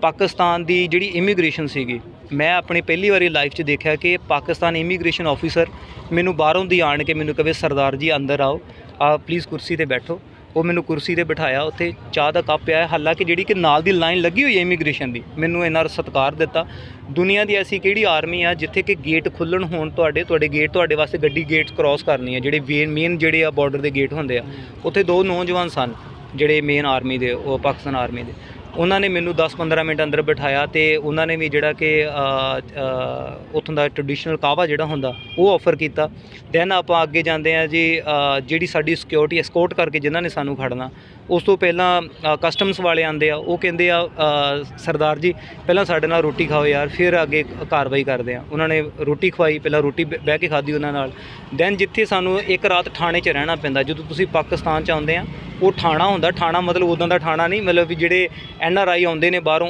ਪਾਕਿਸਤਾਨ ਦੀ ਜਿਹੜੀ ਇਮੀਗ੍ਰੇਸ਼ਨ ਸੀਗੀ, ਮੈਂ ਆਪਣੀ ਪਹਿਲੀ ਵਾਰੀ ਲਾਈਫ 'ਚ ਦੇਖਿਆ ਕਿ ਪਾਕਿਸਤਾਨ ਇਮੀਗ੍ਰੇਸ਼ਨ ਆਫੀਸਰ ਮੈਨੂੰ ਬਾਹਰੋਂ ਦੀ ਆਣ ਕੇ ਮੈਨੂੰ ਕਹੇ ਸਰਦਾਰ ਜੀ, ਅੰਦਰ ਆਓ ਆ ਪਲੀਜ਼ ਕੁਰਸੀ ਤੇ ਬੈਠੋ। ਉਹ ਮੈਨੂੰ ਕੁਰਸੀ ਤੇ ਬਿਠਾਇਆ, ਉੱਥੇ ਚਾਹ ਦਾ ਕੱਪ ਪਿਆ ਹਾਲਾਂਕਿ ਜਿਹੜੀ ਕਿ ਨਾਲ ਦੀ ਲਾਈਨ ਲੱਗੀ ਹੋਈ ਹੈ ਇਮੀਗ੍ਰੇਸ਼ਨ ਦੀ, ਮੈਨੂੰ ਇਹਨਾਂ ਸਤਿਕਾਰ ਦਿੱਤਾ। ਦੁਨੀਆ ਦੀ ਐਸੀ ਕਿਹੜੀ ਆਰਮੀ ਆ ਜਿੱਥੇ ਕਿ ਗੇਟ ਖੁੱਲਣ ਹੋਣ ਤੁਹਾਡੇ ਤੁਹਾਡੇ ਗੇਟ ਤੁਹਾਡੇ ਵਾਸਤੇ ਗੱਡੀ ਗੇਟ ਕ੍ਰਾਸ ਕਰਨੀ ਹੈ ਜਿਹੜੇ ਮੇਨ ਜਿਹੜੇ ਆ ਬਾਰਡਰ ਦੇ ਗੇਟ ਹੁੰਦੇ ਆ, ਉੱਥੇ ਦੋ ਨੌਜਵਾਨ ਸਨ, ਜਿਹੜੇ ਮੇਨ ਆਰਮੀ ਦੇ, ਉਹ ਪਾਕਿਸਤਾਨ ਆਰਮੀ ਦੇ। ਉਹਨਾਂ ਨੇ ਮੈਨੂੰ 10-15 ਮਿੰਟ ਅੰਦਰ ਬਿਠਾਇਆ ਤੇ ਉਹਨਾਂ ਨੇ ਵੀ ਜਿਹੜਾ ਕਿ ਅ, ਉੱਥੋਂ ਦਾ ਟ੍ਰੈਡੀਸ਼ਨਲ ਕਾਵਾ ਜਿਹੜਾ ਹੁੰਦਾ ਉਹ ਆਫਰ ਕੀਤਾ। ਦੈਨ ਆਪਾਂ ਅੱਗੇ ਜਾਂਦੇ ਆ ਜੀ ਜਿਹੜੀ ਸਾਡੀ ਸਿਕਿਉਰਿਟੀ ਐਸਕੋਰਟ ਕਰਕੇ ਜਿਨ੍ਹਾਂ ਨੇ ਸਾਨੂੰ ਖੜਨਾ। ਉਸ ਤੋਂ ਪਹਿਲਾਂ ਕਸਟਮਸ ਵਾਲੇ ਆਂਦੇ ਆ ਉਹ ਕਹਿੰਦੇ ਆ ਸਰਦਾਰ ਜੀ ਪਹਿਲਾਂ ਸਾਡੇ ਨਾਲ ਰੋਟੀ ਖਾਓ ਯਾਰ ਫਿਰ ਅੱਗੇ ਕਾਰਵਾਈ ਕਰਦੇ ਆ। ਉਹਨਾਂ ਨੇ ਰੋਟੀ ਖਵਾਈ ਪਹਿਲਾਂ ਰੋਟੀ ਬਹਿ ਬਹਿ ਕੇ ਖਾਧੀ ਉਹਨਾਂ ਨਾਲ। ਦੈਨ ਜਿੱਥੇ ਸਾਨੂੰ ਇੱਕ ਰਾਤ ਥਾਣੇ 'ਚ ਰਹਿਣਾ ਪੈਂਦਾ ਜਦੋਂ ਤੁਸੀਂ ਪਾਕਿਸਤਾਨ 'ਚ ਆਉਂਦੇ ਆ ਉਹ ਥਾਣਾ ਹੁੰਦਾ। ਥਾਣਾ ਮਤਲਬ ਉਦਾਂ ਦਾ ਥਾਣਾ ਨਹੀਂ ਮਤਲਬ ਵੀ ਜਿਹੜੇ ਐਨ ਆਰ ਆਈ ਆਉਂਦੇ ਨੇ ਬਾਹਰੋਂ